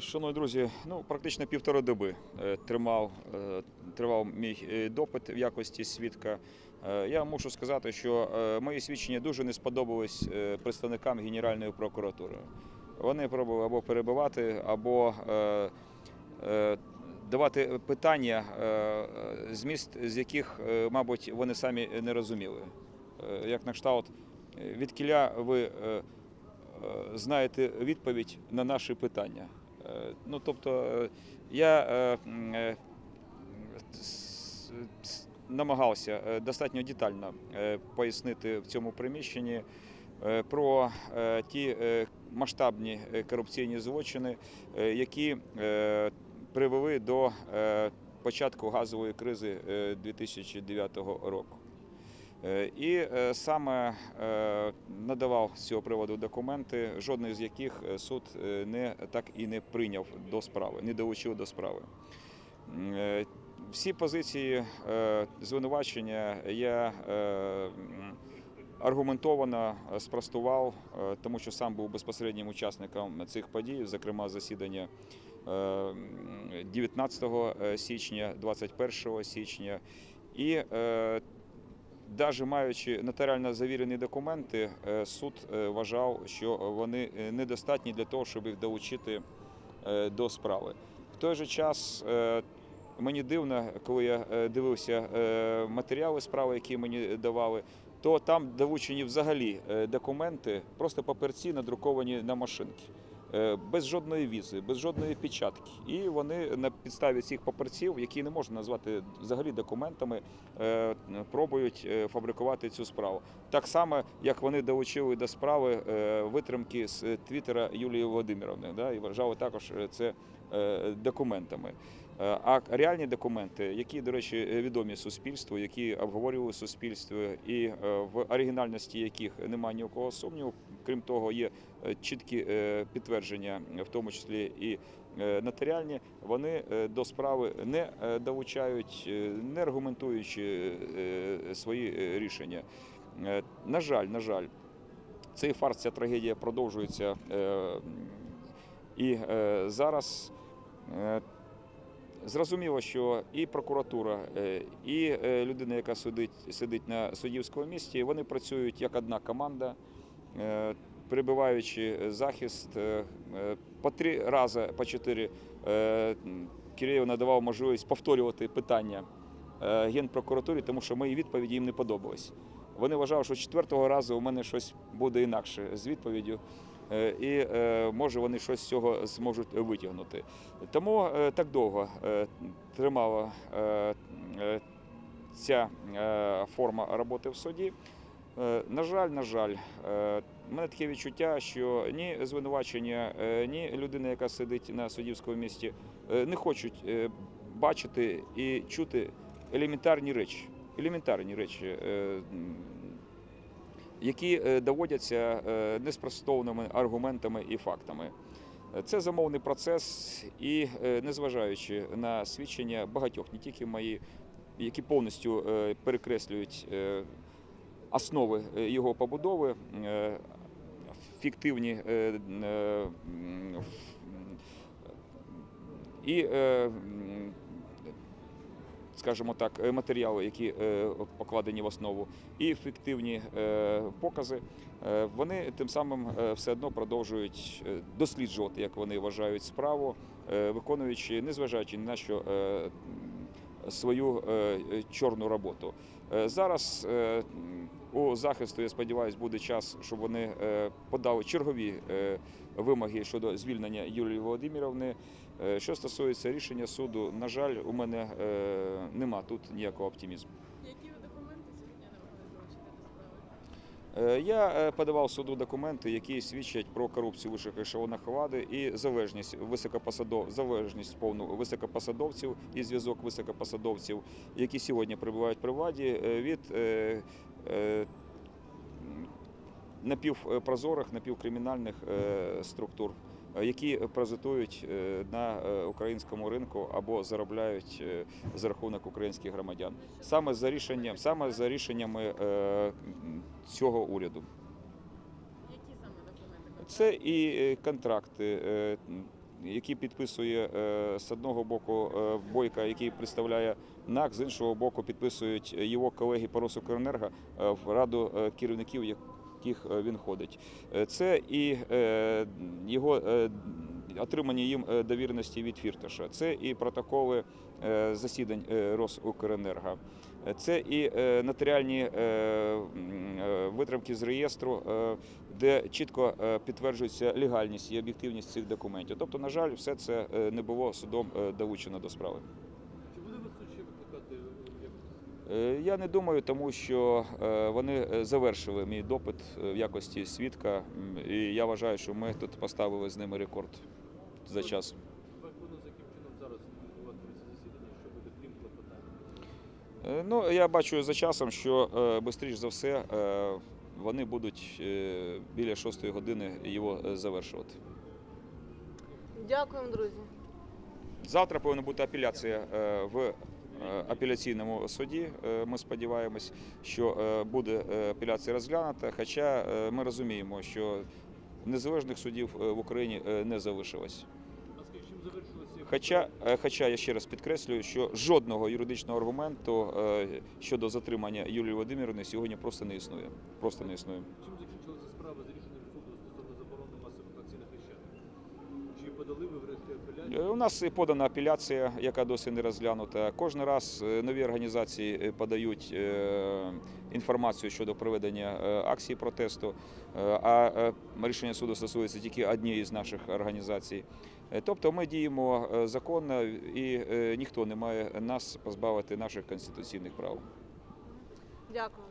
Шановні друзі, ну практично півтори доби е, тримав, е, тривав мій е, допит в якості свідка. Я мушу сказати, що мої свідчення дуже не сподобались представникам Генеральної прокуратури. Вони пробували або перебивати, або давати питання, зміст з яких, мабуть, вони самі не розуміли. Як на кшталт, від кіля ви знаєте відповідь на наші питання. Ну, тобто, е, я е, е, намагався достатньо детально пояснити в цьому приміщенні про ті масштабні корупційні злочини, які привели до початку газової кризи е, 2009 року. Е, І е, саме е, надавав з цього приводу документи, жодний з яких суд не так і не прийняв до справи, не долучив до справи. Всі позиції звинувачення я аргументовано спростував, тому що сам був безпосереднім учасником цих подій, зокрема засідання е, 19 січня, 21 січня. І навіть маючи нотаріально завірені документи, е, суд е, вважав, що вони е, недостатні для того, щоб їх долучити до справи. В той же час мені дивно, коли я дивився матеріали справи, які мені давали, то там долучені взагалі документи, просто паперці надруковані на машинки. Е, Без жодної візи, без жодної печатки, і вони на підставі цих паперців, які не можна назвати взагалі документами, е, пробують е, фабрикувати цю справу. Так само, як вони долучили до справи витримки з твіттера Юлії Володимировни, да, і вважали також це документами. А реальні документи, які, до речі, відомі суспільству, які обговорювали суспільство, і в оригінальності яких немає ні у кого сумніву, крім того, є е, чіткі е, підтвердження, в тому числі і е, нотаріальні, вони до справи не долучають, не аргументуючи свої рішення. На жаль, на жаль, цей фарс, ця трагедія продовжується і зараз. Зрозуміло, що і прокуратура, і людина, яка сидить, сидить на суддівському місці, вони працюють як одна команда, перебиваючи захист е, е, по три рази, по чотири. е, Киреєв надавав можливість повторювати питання е, Генпрокуратурі, тому що мої відповіді їм не подобались. Вони вважали, що четвертого разу у мене щось буде інакше з відповіддю. Е, І е, може вони щось з цього зможуть витягнути. Тому е, так довго е, тримала е, е, ця е, форма роботи в суді. Е, На жаль, на жаль, е, в мене таке відчуття, що ні звинувачення, е, ні людина, яка сидить на суддівському місці, е, не хочуть е, бачити і чути елементарні речі. Елементарні речі, е, які е, доводяться е, неспростованими аргументами і фактами. Е, Це замовний процес, і е, незважаючи на свідчення багатьох, не тільки мої, які повністю е, перекреслюють е, основи е, його побудови, е, фіктивні е, і, скажімо так, матеріали, які покладені в основу, і фіктивні покази, вони тим самим все одно продовжують досліджувати, як вони вважають справу, виконуючи, незважаючи на що свою е, чорну роботу. Е, Зараз е, у захисту, я сподіваюся, буде час, щоб вони подали чергові вимоги щодо звільнення Юлії Володимирівни. Е, Що стосується рішення суду, на жаль, у мене нема тут ніякого оптимізму. Які ви документи сьогодні не могли залучити до справи? Е, Я е, подавав суду документи, які свідчать про корупцію в вищих ешелонах влади і залежність високопосадов... залежність повну високопосадовців і зв'язок високопосадовців, які сьогодні перебувають при владі, е, від е, е, напівпрозорих, напівкримінальних е, структур. Е, Які паразитують е, на е, українському ринку або заробляють за рахунок українських громадян, саме за рішенням, саме за рішеннями цього уряду. Які саме документи? Це і контракти, які підписує з одного боку Бойка, який представляє НАК, з іншого боку підписують його колеги по Росукренерго в раду керівників, яких е, він ходить. Е, Це і е, його отримані їм довіреності від Фірташа, це і протоколи засідань Росукренерго. Це і нотаріальні витримки з реєстру, де чітко підтверджується легальність і об'єктивність цих документів. Тобто, на жаль, все це не було судом долучено до справи. Чи буде ви суд ще викликати якось? Е, Я не думаю, тому що е, вони е, завершили мій допит е, в якості свідка, і я вважаю, що ми тут поставили з ними рекорд за час. Певно, з яким чином зараз відбуватиметься засідання, що буде крім клопотання? Е, Ну, я бачу за часом, що швидше за все е, вони будуть е, біля шостої години його е, завершувати. Дякуємо, друзі. Завтра повинна бути апеляція е, в е, апеляційному суді. Е, Ми сподіваємось, що е, буде е, апеляція розглянута. Хоча е, ми розуміємо, що незалежних судів е, в Україні е, не залишилось. Хоча, е, хоча я ще раз підкреслюю, що жодного юридичного аргументу е, щодо затримання Юлії Володимирівни сьогодні просто не існує. Просто не існує. Нас подана апеляція, яка досі не розглянута. Кожен раз е, нові організації е, подають е, інформацію щодо проведення акції протесту, а рішення суду стосується тільки однієї з наших організацій. Тобто ми діємо законно і ніхто не має нас позбавити наших конституційних прав. Дякую.